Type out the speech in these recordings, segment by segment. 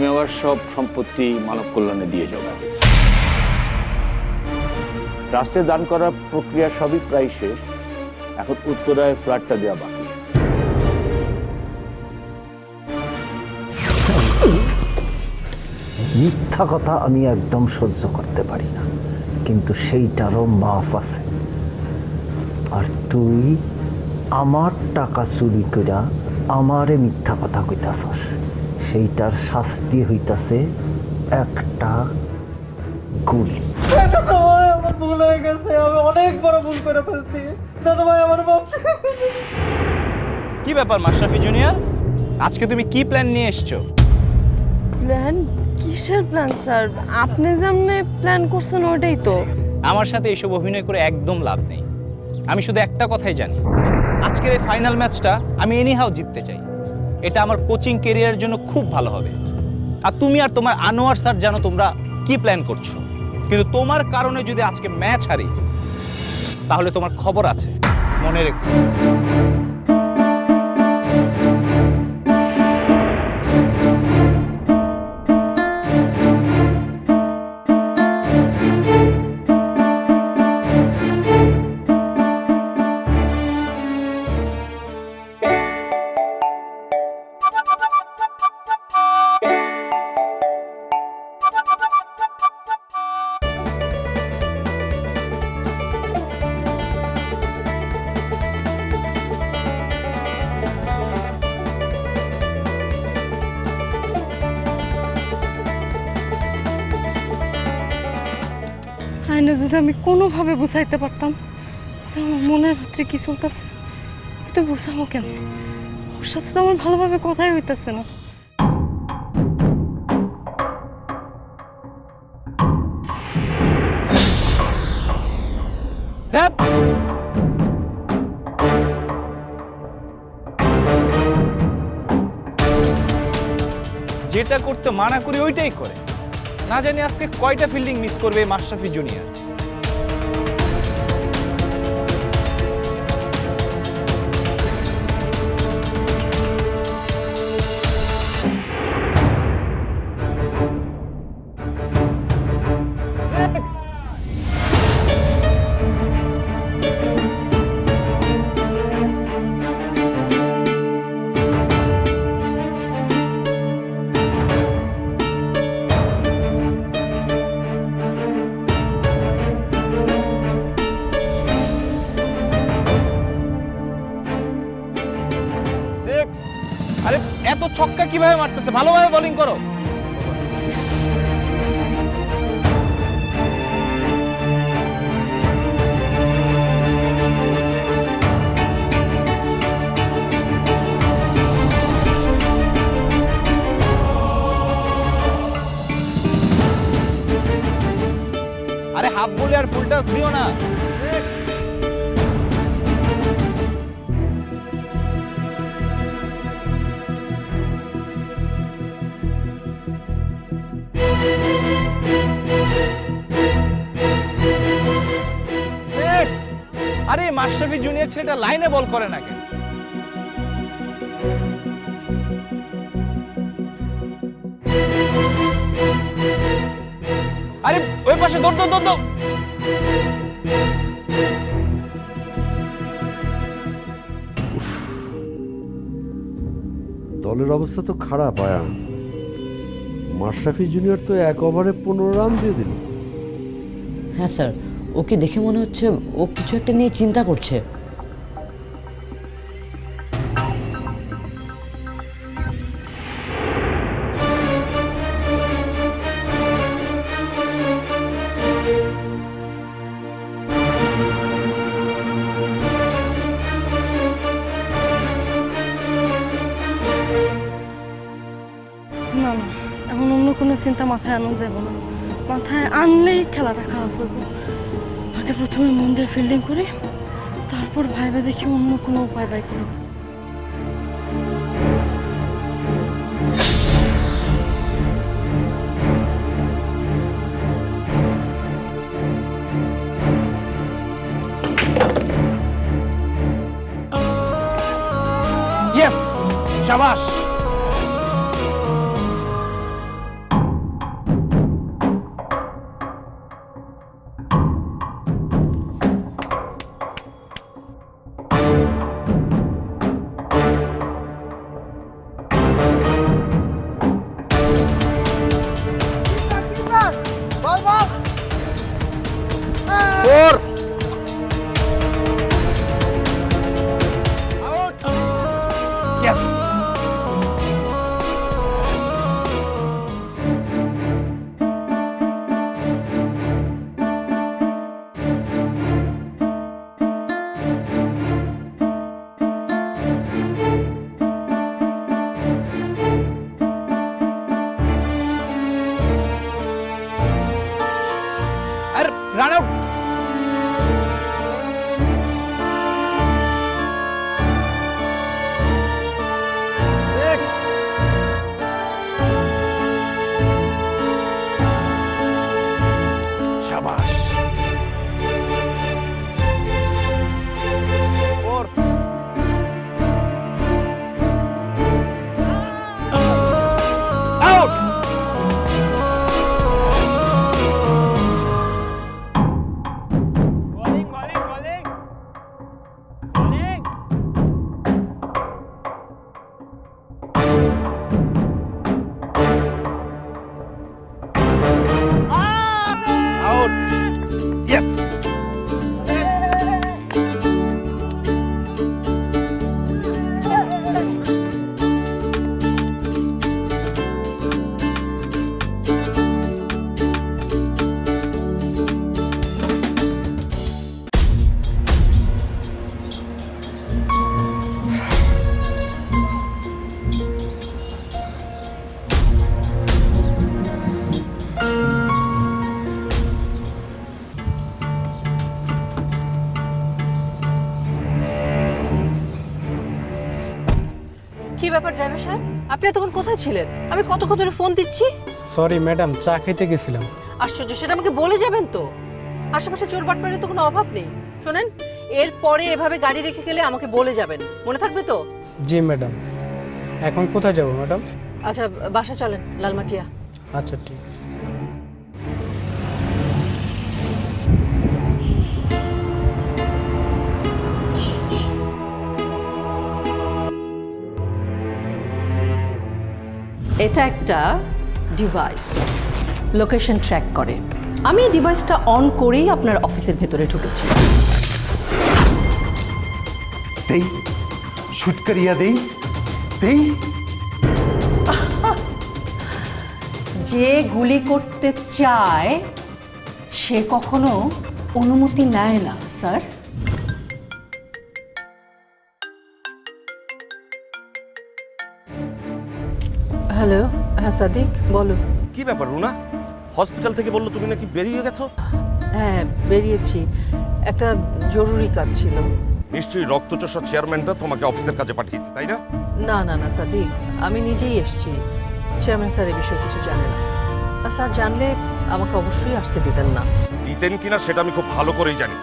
আমি আবার সব সম্পত্তি মানব কল্যাণে দিয়ে যাব। রাষ্ট্রে দান করার প্রক্রিয়া সবই প্রায় শেষ। এখন উত্তরায় ফ্ল্যাটটা দেওয়া বাকি। মিথ্যা কথা আমি একদম সহ্য করতে পারি না। কিন্তু সেইটারও মাফ আছে। আর তুই আমার টাকা চুরি কইরা আমারে মিথ্যা কথা কইতাছস। সেইটার শাস্তি হইতাছে একটা গুলি। দাদা ভাই আমার ভুল হয়ে গেছে। আমি অনেক বড় ভুল করে ফেলছি। দাদা ভাই আমার বাপ কি ব্যাপার মাশরাফি জুনিয়র? আজকে তুমি কি প্ল্যান নিয়ে এসছো? প্ল্যান কিসের প্ল্যান স্যার? আপনি যেমনে প্ল্যান করছেন ওটাই তো। আমার সাথে এসব অভিনয় করে একদম লাভ নেই। আমি শুধু একটা কথাই জানি। আজকের এই ফাইনাল ম্যাচটা আমি এনিহাও জিততে চাই। এটা আমার কোচিং কেরিয়ারের জন্য খুব ভালো হবে। আর তুমি আর তোমার আনোয়ার স্যার জানো তোমরা কি প্ল্যান করছ? কিন্তু তোমার কারণে যদি আজকে ম্যাচ হারি, তাহলে তোমার খবর আছে। মনে রেখো। যদি আমি কোনোভাবে বুঝাইতে পারতাম। আমার মনের ভিতরে কি চলতেছে? এটা বুঝাবো কেন? ওর সাথে তো আমার ভালোভাবে কথাই হইতেছে না! যেটা করতে মানা করি ওইটাই করে। না জানি আজকে কয়টা ফিল্ডিং মিস করবে মাশরাফি জুনিয়র ছক্কা কীভাবে মারতেছে? ভালোভাবে বোলিং করো। আরে হাফ বলে আর ফুল টাচ দিও না। মাশরাফি জুনিয়র ছেলেটা লাইনে বল করে না কেন? আরে ওই পাশে দৌড় দৌড় দৌড়। দলের অবস্থা তো খারাপ আয়া মাশরাফি জুনিয়র তো এক ওভারে পনেরো রান দিয়ে দিল। হ্যাঁ স্যার। ওকে দেখে মনে হচ্ছে ও কিছু একটা নিয়ে চিন্তা করছে। ভাইবে দেখি অন্য কোনো উপায় বাই করব ইয়েস শাবাশ কি ব্যাপার ড্রাইভার সাহেব? আপনি এতক্ষণ কোথায় ছিলেন? আমি কতক্ষণ ধরে ফোন দিচ্ছি? সরি ম্যাডাম চা খেতে গেছিলাম। আশ্চর্য সেটা আমাকে বলে যাবেন তো? আশেপাশে চোর বাটপাড়ের তো কোনো অভাব নেই। শোনেন এরপরে এভাবে গাড়ি রেখে গেলে আমাকে বলে যাবেন। মনে থাকবে তো? জি ম্যাডাম এখন কোথায় যাব ম্যাডাম আচ্ছা বাসা চলেন লালমাটিয়া। আচ্ছা ঠিক। এটা একটা ডিভাইস লোকেশন ট্র্যাক করে। আমি এই ডিভাইসটা অন করেই আপনার অফিসের ভেতরে ঢুকেছি। দেই শুট করিয়া দেই দেই। যে গুলি করতে চায় সে কখনো অনুমতি নেয় না স্যার। হ্যালো হ্যাঁ সাদিক বলো। কি ব্যাপার রুনা? হসপিটাল থেকে বলল তুমি নাকি বেরিয়ে গেছো? হ্যাঁ বেরিয়েছি। একটা জরুরি কাজ ছিল। নিশ্চয়ই রক্তচোষা চেয়ারম্যানটা তোমাকে অফিসের কাজে পাঠিয়েছে তাই না? না না না সাদিক আমি নিজেই এসেছি। চেয়ারম্যান স্যার এ বিষয়ে কিছু জানে না। আর স্যার জানলে আমাকে অবশ্যই আসতে দিতেন না। দিতেন কিনা সেটা আমি খুব ভালো করেই জানি।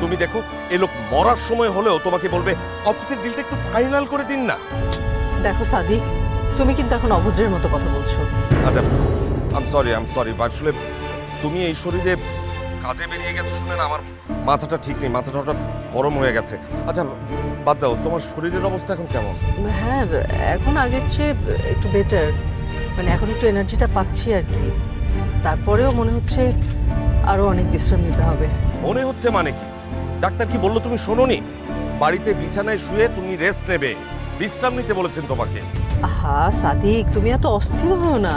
তুমি দেখো এ লোক মরার সময় হলেও তোমাকে বলবে অফিসের ডিলটা একটু ফাইনাল করে দিন না। দেখো সাদিক তুমি কিন্তু এখন অভদ্রের মতো কথা বলছো। আচ্ছা আম সরি আম সরি আসলে তুমি এই শরীরে কাজে বেরিয়ে গেছো শুনে না আমার মাথাটা ঠিক নেই মাথাটা হঠাৎ গরম হয়ে গেছে। আচ্ছা বাদ দাও তোমার শরীরের অবস্থা এখন কেমন? হ্যাঁ এখন আগের চেয়ে একটু বেটার মানে এখন একটু এনার্জিটা পাচ্ছি আর কি। তারপরেও মনে হচ্ছে আরও অনেক বিশ্রাম নিতে হবে। মনে হচ্ছে মানে কি? ডাক্তার কি বলল তুমি শোনোনি? বাড়িতে বিছানায় শুয়ে তুমি রেস্ট নেবে। বিশ্রাম নিতে বলেছেন তোমাকে। আহা সাদিক তুমি এত অস্থির হও না।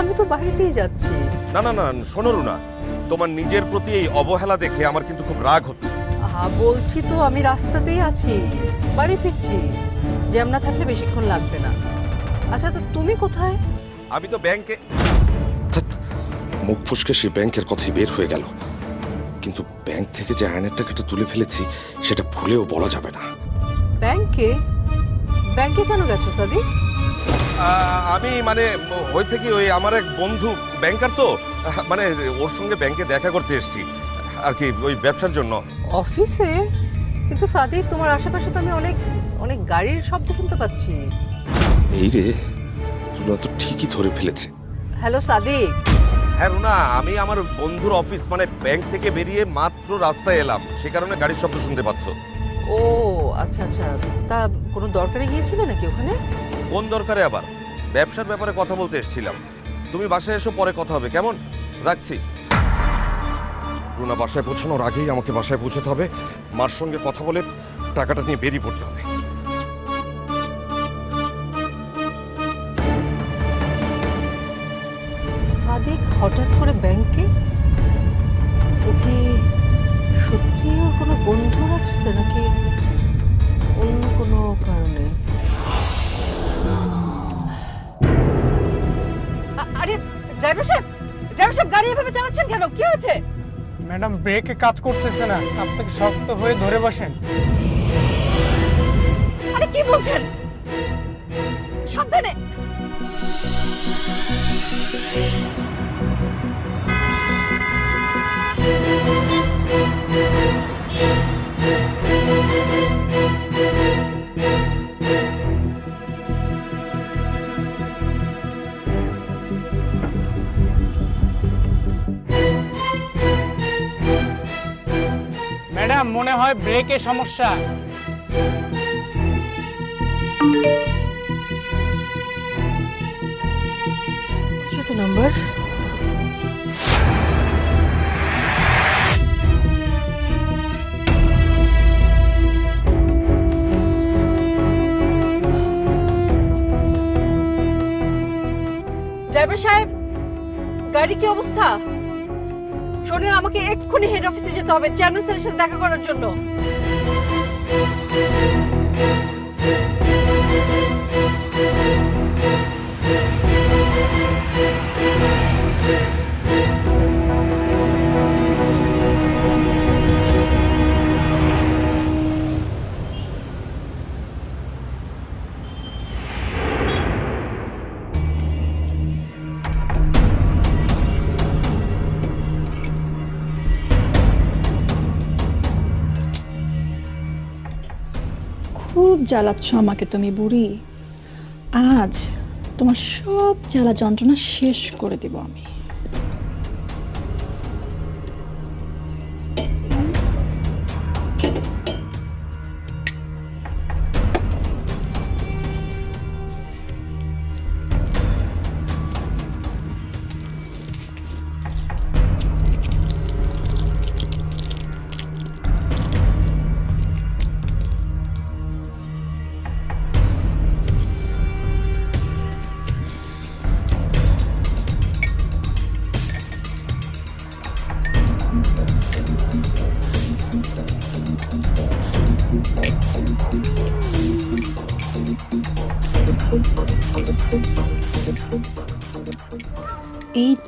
আমি তো বাড়িতেই যাচ্ছি। না না না শোনো রুনা তোমার নিজের প্রতি এই অবহেলা দেখে আমার কিন্তু খুব রাগ হচ্ছে। আহা বলছি তো আমি রাস্তাতেই আছি। বাড়ি ফিরছি। জ্যাম না থাকলে বেশিক্ষণ লাগবে না। আচ্ছা তো তুমি কোথায়? আমি তো ব্যাংকে মুখ ফুসকে সেই ব্যাংকের কথাই বের হয়ে গেল। কিন্তু ব্যাংক থেকে যে আয়নের টাকাটা তুলে ফেলেছি সেটা ভুলেও বলা যাবে না। ব্যাংকে? ব্যাংকে কেন গেছো সাদিক আমি মানে হয়েছে কি ওই আমার এক বন্ধু ব্যাংকার তো মানে ওর সঙ্গে ব্যাংকে দেখা করতে এসেছি আর কি ওই ব্যবসার জন্য। অফিসে? কিন্তু সাদিক তোমার আশেপাশে তো আমি অনেক অনেক গাড়ির শব্দ শুনতে পাচ্ছি। এই রে রুনা তো ঠিকই ধরে ফেলেছে। হ্যালো সাদিক হ্যাঁ রুনা আমি আমার বন্ধুর অফিস মানে ব্যাংক থেকে বেরিয়ে মাত্র রাস্তায় এলাম সে কারণে গাড়ির শব্দ শুনতে পাচ্ছ। ও আচ্ছা আচ্ছা। তা কোনো দরকারে গিয়েছিলে নাকি ওখানে? কোন দরকারে আবার? ব্যবসার ব্যাপারে কথা বলতে এসেছিলাম। তুমি বাসায় এসো পরে কথা হবে কেমন? রাখছি। রুনা বাসায় পৌঁছানোর আগেই আমাকে বাসায় পৌঁছাতে হবে। মার সঙ্গে কথা বলে টাকাটা নিয়ে বেরিয়ে পড়তে হবে। সাদিক হঠাৎ করে ব্যাংকে ওর কোনো বন্ধুর অফিসে নাকি অন্য কোনো কারণে? আরে ড্রাইভার সাহেব ড্রাইভার সাহেব গাড়ি এভাবে চালাচ্ছেন কেন? কি হয়েছে? ম্যাডাম ব্রেকে কাজ করতেছে না। আপনাকে শক্ত হয়ে ধরে বসেন? আরে কি বলছেন? সাবধানে! হয় ব্রেকে সমস্যা। নাম্বার ড্রাইভার সাহেব গাড়ি কি অবস্থা? শোনেন আমাকে এক্ষুনি হেড অফিসে যেতে হবে চেয়ারম্যান স্যারের সাথে দেখা করার জন্য। জ্বালাচ্ছ আমাকে তুমি বুড়ি। আজ তোমার সব জ্বালা যন্ত্রণা শেষ করে দেব আমি।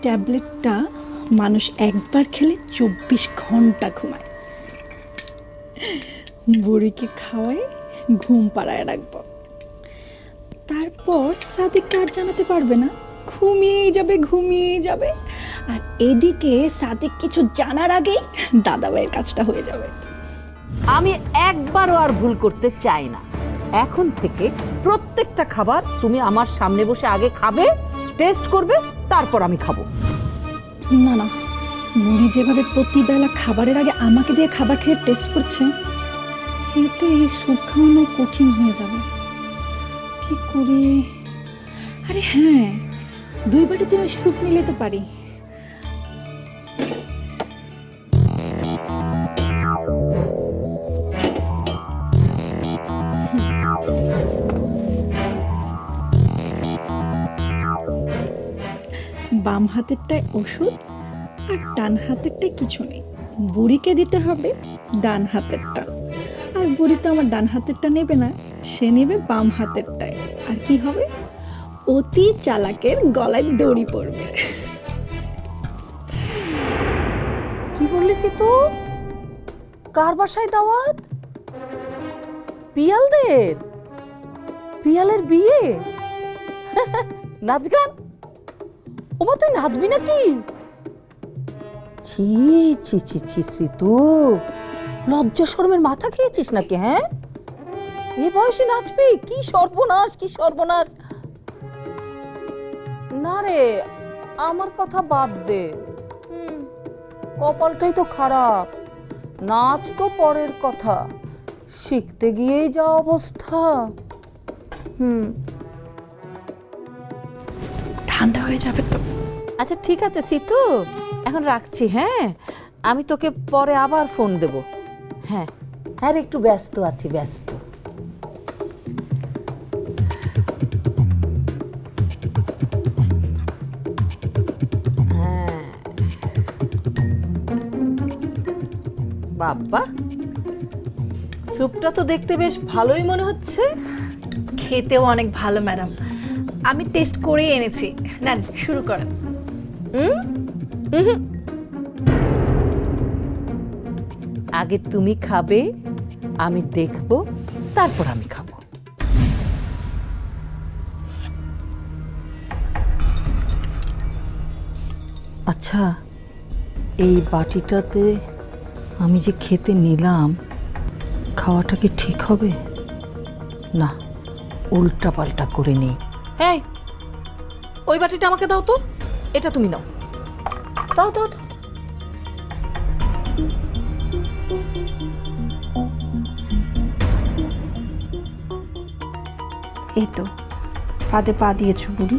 ট্যাবলেটটা মানুষ একবার খেলে চব্বিশ ঘণ্টা ঘুমায়। বুড়িকে খাওয়াই ঘুম পাড়ায় রাখব। তারপর সাদিককে আর জানাতে পারবে না, ঘুমিয়েই যাবে ঘুমিয়েই যাবে। আর এদিকে সাদিক কিছু জানার আগেই দাদাভাইয়ের কাজটা হয়ে যাবে। আমি একবারও আর ভুল করতে চাই না। এখন থেকে প্রত্যেকটা খাবার তুমি আমার সামনে বসে আগে খাবে, টেস্ট করবে তারপর আমি খাব। না না। মুড়ি যেভাবে প্রতিবেলা খাবারের আগে আমাকে দিয়ে খাবার খেয়ে টেস্ট করছে এতে এই সুখ খাওয়ানো কঠিন হয়ে যাবে। কি করি? আরে হ্যাঁ দুই বাটিতে আমি সুখ নিলে তো পারি। বাম হাতেরটায় ওষুধ আর ডান হাতেরটায় কিছু নেই। বুড়িকে দিতে হবে ডান হাতেরটা। আর বুড়ি তো আমার ডান হাতেরটা নেবে না, সে নেবে বাম হাতেরটায়। আর কি হবে? অতি চালাকের গলায় দড়ি পড়বে। কি বললিস তো? কার বাসায় দাওয়াত? পিয়ালদের? পিয়ালের বিয়ে? নাচ গান? ওমা, তুই নাচবি নাকি? ছি ছি ছি ছি ছি, তো। লজ্জা শর্মের মাথা খেয়েছিস নাকি হ্যাঁ? এ বয়সে নাচবি? কি সর্বনাশ কি সর্বনাশ। না রে, আমার কথা বাদ দে। কপালটাই তো খারাপ। নাচ তো পরের কথা। শিখতে গিয়েই যা অবস্থা। হুম ঠান্ডা হয়ে যাবে তো। আচ্ছা ঠিক আছে সিতু। এখন রাখছি হ্যাঁ? আমি তোকে পরে আবার ফোন দেব। হ্যাঁ হ্যাঁ একটু ব্যস্ত আছি ব্যস্ত। হ্যাঁ। বাবা স্যুপটা তো দেখতে বেশ ভালোই মনে হচ্ছে। খেতেও অনেক ভালো ম্যাডাম। আমি টেস্ট করেই এনেছি। নেন, শুরু করেন। আগে তুমি খাবে, আমি দেখব, তারপর আমি খাব। আচ্ছা এই বাটিটাতে আমি যে খেতে নিলাম, খাওয়াটা কি ঠিক হবে? না উল্টা পাল্টা করে নেই। হ্যাঁ ওই বাটিটা আমাকে দাও তো। এটা তুমি নাও। দাও দাও দাও। এই তো ফাঁদে পা দিয়েছ বুড়ি।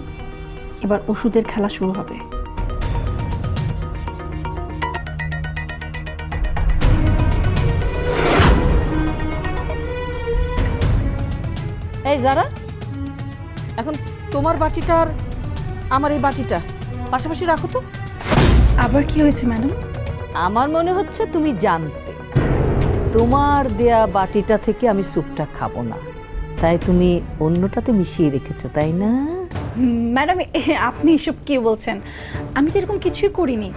এবার ওষুধের খেলা শুরু হবে। এই যারা এখন তোমার বাটিটা আর আমার এই বাটিটা। পাশাপাশি রাখো তো। আবার কি হয়েছে ম্যাডাম? আমার মনে হচ্ছে তুমি জানতে। তোমার দেয়া বাটিটা থেকে আমি স্যুপটা খাব না। তাই তুমি অন্যটাতে মিশিয়ে রেখেছো তাই না? ম্যাডাম আপনি এসব কি বলছেন? আমি তো এরকম কিছুই করিনি।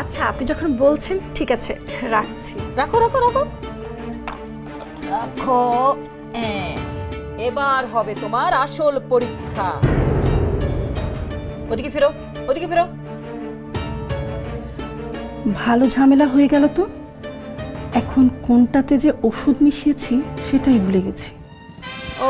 আচ্ছা আপনি যখন বলছেন ঠিক আছে রাখছি। রাখো রাখো রাখো। রাখো এবার হবে তোমার আসল পরীক্ষা। ওদিকে ফেরো ওদিকে ফেরো। ভালো ঝামেলা হয়ে গেল তো? এখন কোনটাতে যে ওষুধ মিশিয়েছি সেটাই ভুলে গেছি।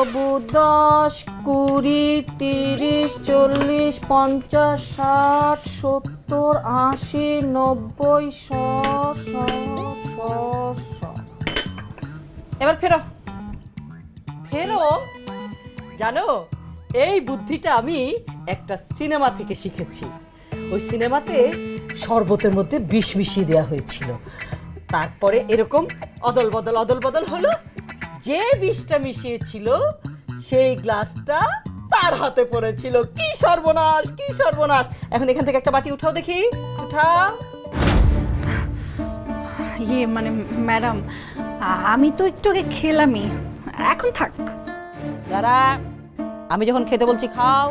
অবু দশ কুড়ি তিরিশ চল্লিশ পঞ্চাশ ষাট সত্তর আশি নব্বই শ। এবার ফেরো। ফেরো জানো, এই বুদ্ধিটা আমি একটা সিনেমা থেকে শিখেছি। ওই সিনেমাতে শরবতের মধ্যে বিষ মিশিয়ে দেওয়া হয়েছিল। তারপরে এরকম অদল বদল অদল বদল হলো, যে বিষটা মিশিয়েছিল, সেই গ্লাসটা তার হাতে পড়েছিল। কি সর্বনাশ কি সর্বনাশ। এখন এখান থেকে একটা বাটি উঠাও দেখি। উঠাও। ইয়ে মানে ম্যাডাম আমি তো একটু আগে খেলামই। এখন থাক। যারা আমি যখন খেতে বলছি খাও।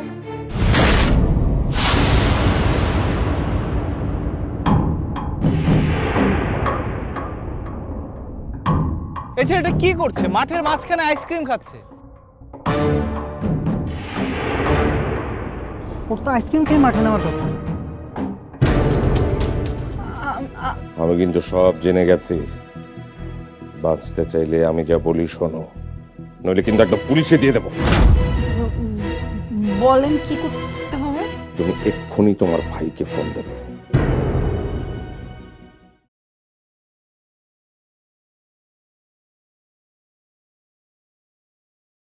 এই ছেলেটা কি করছে? মাঠের মাঝখানে আইসক্রিম খাচ্ছে। ওর তো আইসক্রিম খেয়ে মাঠে নেওয়ার কথা। আমি কিন্তু সব জেনে গেছি। বাঁচতে চাইলে আমি যা বলি শোনো। নইলে কিন্তু একটা পুলিশে দিয়ে দেবো। বলেন কি করতে হবে? তুমি এক্ষুনি তোমার ভাইকে ফোন দেবে।